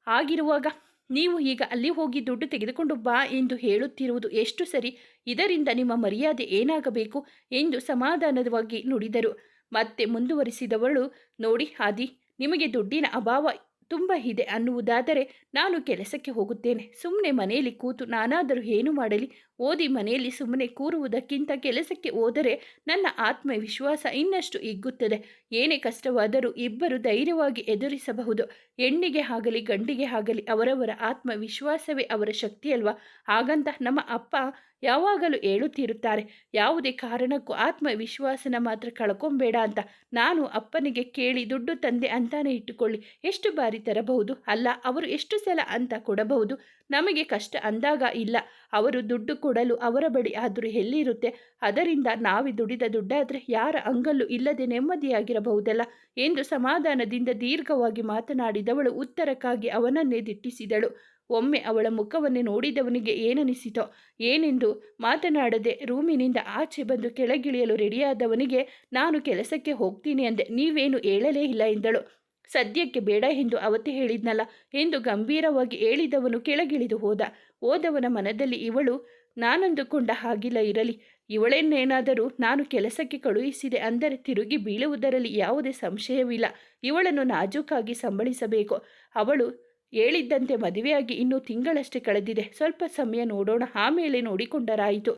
ಆಗಿರುವಾಗ ನೀವು ಈಗ ಅಲ್ಲಿ ಹೋಗಿ ದುಡ್ಡು ತೆಗೆದುಕೊಂಡು ಬಾ ಎಂದು ಹೇಳುತ್ತಿರುವುದು ಎಷ್ಟು ಸರಿ? ಇದರಿಂದ ನಿಮ್ಮ ಮರ್ಯಾದೆ ಏನಾಗಬೇಕು? ಎಂದು ಸಮಾಧಾನವಾಗಿ ನುಡಿದರು. ಮತ್ತೆ ಮುಂದುವರಿಸಿದವಳು, ನೋಡಿ ಹಾದಿ ನಿಮಗೆ ದುಡ್ಡಿನ ಅಭಾವ ತುಂಬ ಇದೆ ಅನ್ನುವುದಾದರೆ ನಾನು ಕೆಲಸಕ್ಕೆ ಹೋಗುತ್ತೇನೆ. ಸುಮ್ಮನೆ ಮನೆಯಲ್ಲಿ ಕೂತು ನಾನಾದರೂ ಏನು ಮಾಡಲಿ? ಓದಿ ಮನೆಯಲ್ಲಿ ಸುಮ್ಮನೆ ಕೂರುವುದಕ್ಕಿಂತ ಕೆಲಸಕ್ಕೆ ಹೋದರೆ ನನ್ನ ಆತ್ಮವಿಶ್ವಾಸ ಇನ್ನಷ್ಟು ಹಿಗ್ಗುತ್ತದೆ ಏನೇ ಕಷ್ಟವಾದರೂ ಇಬ್ಬರು ಧೈರ್ಯವಾಗಿ ಎದುರಿಸಬಹುದು. ಹೆಣ್ಣಿಗೆ ಆಗಲಿ ಗಂಡಿಗೆ ಆಗಲಿ ಅವರವರ ಆತ್ಮವಿಶ್ವಾಸವೇ ಅವರ ಶಕ್ತಿಯಲ್ವಾ ಹಾಗಂತ ನಮ್ಮ ಅಪ್ಪ ಯಾವಾಗಲೂ ಹೇಳುತ್ತಿರುತ್ತಾರೆ, ಯಾವುದೇ ಕಾರಣಕ್ಕೂ ಆತ್ಮವಿಶ್ವಾಸನ ಮಾತ್ರ ಕಳ್ಕೊಂಬೇಡ ಅಂತ. ನಾನು ಅಪ್ಪನಿಗೆ ಕೇಳಿ ದುಡ್ಡು ತಂದೆ ಅಂತಾನೆ ಇಟ್ಟುಕೊಳ್ಳಿ. ಎಷ್ಟು ಬಾರಿ ತರಬಹುದು? ಅಲ್ಲ, ಅವರು ಎಷ್ಟು ಸಲ ಅಂತ ಕೊಡಬಹುದು? ನಮಗೆ ಕಷ್ಟ ಅಂದಾಗ ಇಲ್ಲ. ಅವರು ದುಡ್ಡು ಕೊಡಲು ಅವರ ಬಳಿ ಆದರೂ ಎಲ್ಲಿರುತ್ತೆ? ಅದರಿಂದ ನಾವೇ ದುಡಿದ ದುಡ್ಡಾದರೆ ಯಾರ ಅಂಗಲ್ಲೂ ಇಲ್ಲದೆ ನೆಮ್ಮದಿಯಾಗಿರಬಹುದಲ್ಲ? ಎಂದು ಸಮಾಧಾನದಿಂದ ದೀರ್ಘವಾಗಿ ಮಾತನಾಡಿದವಳು ಉತ್ತರಕ್ಕಾಗಿ ಅವನನ್ನೇ ದಿಟ್ಟಿಸಿದಳು. ಒಮ್ಮೆ ಅವಳ ಮುಖವನ್ನೇ ನೋಡಿದವನಿಗೆ ಏನನಿಸಿತೋ ಏನೆಂದು ಮಾತನಾಡದೆ ರೂಮಿನಿಂದ ಆಚೆ ಬಂದು ಕೆಳಗಿಳಿಯಲು ರೆಡಿಯಾದವನಿಗೆ, ನಾನು ಕೆಲಸಕ್ಕೆ ಹೋಗ್ತೀನಿ ಅಂದೆ, ನೀವೇನು ಹೇಳಲೇ ಇಲ್ಲ ಎಂದಳು. ಸದ್ಯಕ್ಕೆ ಬೇಡ ಎಂದು ಅವತ್ತೇ ಹೇಳಿದ್ನಲ್ಲ ಎಂದು ಗಂಭೀರವಾಗಿ ಹೇಳಿದವನು ಕೆಳಗಿಳಿದು ಹೋದ. ಹೋದವನ ಮನದಲ್ಲಿ ಇವಳು ನಾನಂದುಕೊಂಡ ಹಾಗಿಲ್ಲ ಇರಲಿ, ಇವಳನ್ನೇನಾದರೂ ನಾನು ಕೆಲಸಕ್ಕೆ ಕಳುಹಿಸಿದೆ ಅಂದರೆ ತಿರುಗಿ ಬೀಳುವುದರಲ್ಲಿ ಯಾವುದೇ ಸಂಶಯವಿಲ್ಲ, ಇವಳನ್ನು ನಾಜೂಕಾಗಿ ಸಂಬಳಿಸಬೇಕು ಅವಳು ಹೇಳಿದ್ದಂತೆ ಮದುವೆಯಾಗಿ ಇನ್ನೂ ತಿಂಗಳಷ್ಟೇ ಕಳೆದಿದೆ. ಸ್ವಲ್ಪ ಸಮಯ ನೋಡೋಣ. ಆಮೇಲೆ ನೋಡಿಕೊಂಡರಾಯಿತು.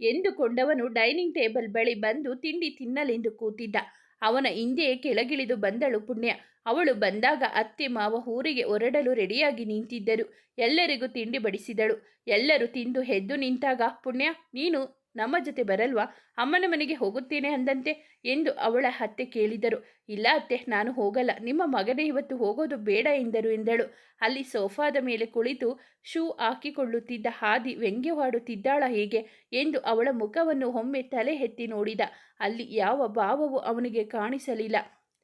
ಎಂದುಕೊಂಡವನು ಡೈನಿಂಗ್ ಟೇಬಲ್ ಬಳಿ ಬಂದು ತಿಂಡಿ ತಿನ್ನಲೆಂದು ಕೂತಿದ್ದ. ಅವನ ಹಿಂದೆಯೇ ಕೆಳಗಿಳಿದು ಬಂದಳು ಪುಣ್ಯ. ಅವಳು ಬಂದಾಗ ಅತ್ತೆ ಮಾವ ಊರಿಗೆ ಹೊರಡಲು ರೆಡಿಯಾಗಿ ನಿಂತಿದ್ದರು. ಎಲ್ಲರಿಗೂ ತಿಂಡಿ ಬಡಿಸಿದಳು. ಎಲ್ಲರೂ ತಿಂದು ಎದ್ದು ನಿಂತಾಗ, ಪುಣ್ಯ, ನೀನು ನಮ್ಮ ಜೊತೆ ಬರಲ್ವಾ? ಅಮ್ಮನ ಮನೆಗೆ ಹೋಗುತ್ತೇನೆ ಅಂದಂತೆ ಎಂದು ಅವಳ ಅತ್ತೆ ಕೇಳಿದರು. ಇಲ್ಲ ಅತ್ತೆ, ನಾನು ಹೋಗಲ್ಲ. ನಿಮ್ಮ ಮಗನೇ ಇವತ್ತು ಹೋಗೋದು ಬೇಡ ಎಂದರು ಎಂದಳು. ಅಲ್ಲಿ ಸೋಫಾದ ಮೇಲೆ ಕುಳಿತು ಶೂ ಹಾಕಿಕೊಳ್ಳುತ್ತಿದ್ದ ಹಾದಿ ವ್ಯಂಗ್ಯವಾಡುತ್ತಿದ್ದಾಳ ಹೇಗೆ ಎಂದು ಅವಳ ಮುಖವನ್ನು ಒಮ್ಮೆ ತಲೆ ಎತ್ತಿ ನೋಡಿದ. ಅಲ್ಲಿ ಯಾವ ಭಾವವೂ ಅವನಿಗೆ ಕಾಣಿಸಲಿಲ್ಲ.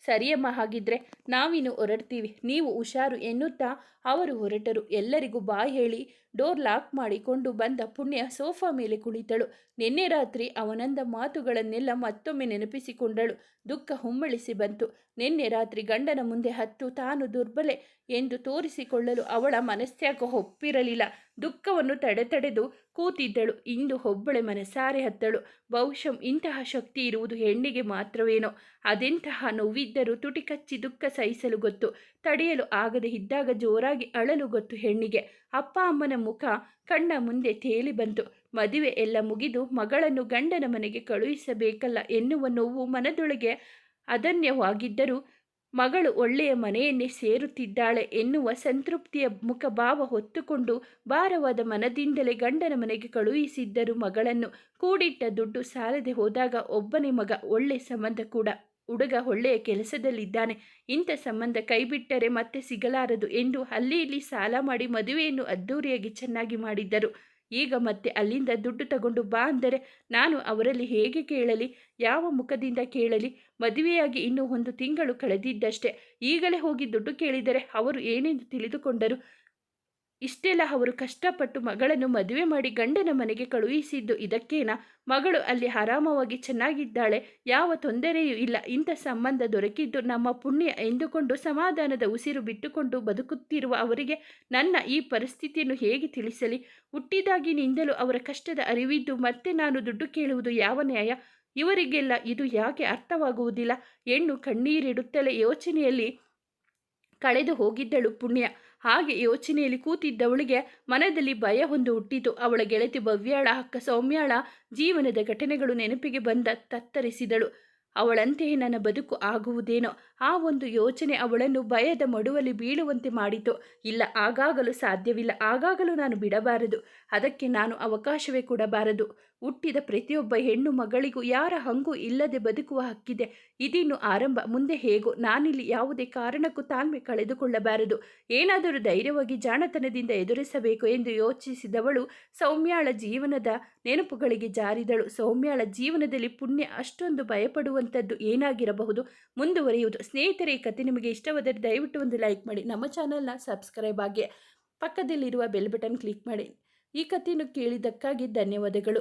ಸರಿಯಮ್ಮ, ಹಾಗಿದ್ರೆ ನಾವಿನ್ನು ಹೊರಡ್ತೀವಿ. ನೀವು ಹುಷಾರು ಎನ್ನುತ್ತಾ ಅವರು ಹೊರಟರು. ಎಲ್ಲರಿಗೂ ಬಾಯ್ ಹೇಳಿ ಡೋರ್ ಲಾಕ್ ಮಾಡಿಕೊಂಡು ಬಂದ ಪುಣ್ಯ ಸೋಫಾ ಮೇಲೆ ಕುಳಿತಳು. ನಿನ್ನೆ ರಾತ್ರಿ ಅವನಂದ ಮಾತುಗಳನ್ನೆಲ್ಲ ಮತ್ತೊಮ್ಮೆ ನೆನಪಿಸಿಕೊಂಡಳು. ದುಃಖ ಹುಮ್ಮಳಿಸಿ ಬಂತು. ನಿನ್ನೆ ರಾತ್ರಿ ಗಂಡನ ಮುಂದೆ ಹತ್ತು ತಾನು ದುರ್ಬಲೆ ಎಂದು ತೋರಿಸಿಕೊಳ್ಳಲು ಅವಳ ಮನಸ್ಸಾಗ ಒಪ್ಪಿರಲಿಲ್ಲ. ದುಃಖವನ್ನು ತಡೆತಡೆದು ಕೂತಿದ್ದಳು. ಇಂದು ಒಬ್ಬಳೆ ಮನಸಾರೆ ಹತ್ತಳು. ಬಹುಶಃ ಇಂತಹ ಶಕ್ತಿ ಇರುವುದು ಹೆಣ್ಣಿಗೆ ಮಾತ್ರವೇನೋ. ಅದೆಂತಹ ನೋವಿದ್ದರೂ ತುಟಿ ಕಚ್ಚಿ ದುಃಖ ಸಹಿಸಲು ಗೊತ್ತು. ತಡೆಯಲು ಆಗದೆ ಇದ್ದಾಗ ಜೋರಾಗಿ ಅಳಲು ಗೊತ್ತು ಹೆಣ್ಣಿಗೆ. ಅಪ್ಪ ಅಮ್ಮನ ಮುಖ ಕಣ್ಣ ಮುಂದೆ ತೇಲಿ ಬಂತು. ಮದುವೆ ಎಲ್ಲ ಮುಗಿದು ಮಗಳನ್ನು ಗಂಡನ ಮನೆಗೆ ಕಳುಹಿಸಬೇಕಲ್ಲ ಎನ್ನುವ ನೋವು ಮನದೊಳಗೆ ಅದನ್ಯವಾಗಿದ್ದರೂ ಮಗಳು ಒಳ್ಳೆಯ ಮನೆಯನ್ನೇ ಸೇರುತ್ತಿದ್ದಾಳೆ ಎನ್ನುವ ಸಂತೃಪ್ತಿಯ ಮುಖಭಾವ ಹೊತ್ತುಕೊಂಡು ಭಾರವಾದ ಮನದಿಂದಲೇ ಗಂಡನ ಮನೆಗೆ ಕಳುಹಿಸಿದ್ದರು ಮಗಳನ್ನು. ಕೂಡಿಟ್ಟ ದುಡ್ಡು ಸಾಲದೆ ಹೋದಾಗ ಒಬ್ಬನೇ ಮಗ ಒಳ್ಳೆ ಸಂಬಂಧ ಕೂಡ. ಹುಡುಗ ಒಳ್ಳೆಯ ಕೆಲಸದಲ್ಲಿದ್ದಾನೆ. ಇಂಥ ಸಂಬಂಧ ಕೈಬಿಟ್ಟರೆ ಮತ್ತೆ ಸಿಗಲಾರದು ಎಂದು ಅಲ್ಲಿ ಇಲ್ಲಿ ಸಾಲ ಮಾಡಿ ಮದುವೆಯನ್ನು ಅದ್ದೂರಿಯಾಗಿ ಚೆನ್ನಾಗಿ ಮಾಡಿದ್ದರು. ಈಗ ಮತ್ತೆ ಅಲ್ಲಿಂದ ದುಡ್ಡು ತಗೊಂಡು ಬಾ ಅಂದರೆ ನಾನು ಅವರಲ್ಲಿ ಹೇಗೆ ಕೇಳಲಿ? ಯಾವ ಮುಖದಿಂದ ಕೇಳಲಿ? ಮದುವೆಯಾಗಿ ಇನ್ನೂ ಒಂದು ತಿಂಗಳು ಕಳೆದಿದ್ದಷ್ಟೇ. ಈಗಲೇ ಹೋಗಿ ದುಡ್ಡು ಕೇಳಿದರೆ ಅವರು ಏನೆಂದು ತಿಳಿದುಕೊಂಡರು? ಇಷ್ಟೆಲ್ಲ ಅವರು ಕಷ್ಟಪಟ್ಟು ಮಗಳನ್ನು ಮದುವೆ ಮಾಡಿ ಗಂಡನ ಮನೆಗೆ ಕಳುಹಿಸಿದ್ದು ಇದಕ್ಕೇನ? ಮಗಳು ಅಲ್ಲಿ ಆರಾಮವಾಗಿ ಚೆನ್ನಾಗಿದ್ದಾಳೆ, ಯಾವ ತೊಂದರೆಯೂ ಇಲ್ಲ, ಇಂಥ ಸಂಬಂಧ ದೊರಕಿದ್ದು ನಮ್ಮ ಪುಣ್ಯ ಎಂದುಕೊಂಡು ಸಮಾಧಾನದ ಉಸಿರು ಬಿಟ್ಟುಕೊಂಡು ಬದುಕುತ್ತಿರುವ ಅವರಿಗೆ ನನ್ನ ಈ ಪರಿಸ್ಥಿತಿಯನ್ನು ಹೇಗೆ ತಿಳಿಸಲಿ? ಹುಟ್ಟಿದಾಗಿನಿಂದಲೂ ಅವರ ಕಷ್ಟದ ಅರಿವಿದ್ದು ಮತ್ತೆ ನಾನು ದುಡ್ಡು ಕೇಳುವುದು ಯಾವ ನ್ಯಾಯ? ಇವರಿಗೆಲ್ಲ ಇದು ಯಾಕೆ ಅರ್ಥವಾಗುವುದಿಲ್ಲ? ಹೆಣ್ಣು ಕಣ್ಣೀರಿಡುತ್ತಲೇ ಯೋಚನೆಯಲ್ಲಿ ಕಳೆದು ಹೋಗಿದ್ದಳು ಪುಣ್ಯ. ಹಾಗೆ ಯೋಚನೆಯಲ್ಲಿ ಕೂತಿದ್ದವಳಿಗೆ ಮನದಲ್ಲಿ ಭಯ ಹೊಂದು ಹುಟ್ಟಿತು ಅವಳ ಗೆಳತಿ ಭವ್ಯಾಳ, ಅಕ್ಕ ಸೌಮ್ಯಾಳ ಜೀವನದ ಘಟನೆಗಳು ನೆನಪಿಗೆ ಬಂದ ತತ್ತರಿಸಿದಳು. ಅವಳಂತೆಯೇ ನನ್ನ ಬದುಕು ಆಗುವುದೇನೋ ಆ ಒಂದು ಯೋಚನೆ ಅವಳನ್ನು ಭಯದ ಮಡುವಲ್ಲಿ ಬೀಳುವಂತೆ ಮಾಡಿತು. ಇಲ್ಲ, ಆಗಾಗಲೂ ಸಾಧ್ಯವಿಲ್ಲ. ಆಗಾಗಲೂ ನಾನು ಬಿಡಬಾರದು. ಅದಕ್ಕೆ ನಾನು ಅವಕಾಶವೇ ಕೊಡಬಾರದು. ಹುಟ್ಟಿದ ಪ್ರತಿಯೊಬ್ಬ ಹೆಣ್ಣು ಮಗಳಿಗೂ ಯಾರ ಹಂಗೂ ಇಲ್ಲದೆ ಬದುಕುವ ಹಕ್ಕಿದೆ. ಇದಿನ್ನು ಆರಂಭ. ಮುಂದೆ ಹೇಗೋ? ನಾನಿಲ್ಲಿ ಯಾವುದೇ ಕಾರಣಕ್ಕೂ ತಾಳ್ಮೆ ಕಳೆದುಕೊಳ್ಳಬಾರದು. ಏನಾದರೂ ಧೈರ್ಯವಾಗಿ ಜಾಣತನದಿಂದ ಎದುರಿಸಬೇಕು ಎಂದು ಯೋಚಿಸಿದವಳು ಸೌಮ್ಯಾಳ ಜೀವನದ ನೆನಪುಗಳಿಗೆ ಜಾರಿದಳು. ಸೌಮ್ಯಾಳ ಜೀವನದಲ್ಲಿ ಪುಣ್ಯ ಅಷ್ಟೊಂದು ಭಯಪಡುವಂಥದ್ದು ಏನಾಗಿರಬಹುದು? ಮುಂದುವರಿಯುವುದು. ಸ್ನೇಹಿತರೆ, ಈ ಕತೆ ನಿಮಗೆ ಇಷ್ಟವಾದರೆ ದಯವಿಟ್ಟು ಒಂದು ಲೈಕ್ ಮಾಡಿ. ನಮ್ಮ ಚಾನಲ್ನ ಸಬ್ಸ್ಕ್ರೈಬ್ ಆಗಿ ಪಕ್ಕದಲ್ಲಿರುವ ಬೆಲ್ ಬಟನ್ ಕ್ಲಿಕ್ ಮಾಡಿ. ಈ ಕಥೆಯನ್ನು ಕೇಳಿದ್ದಕ್ಕಾಗಿ ಧನ್ಯವಾದಗಳು.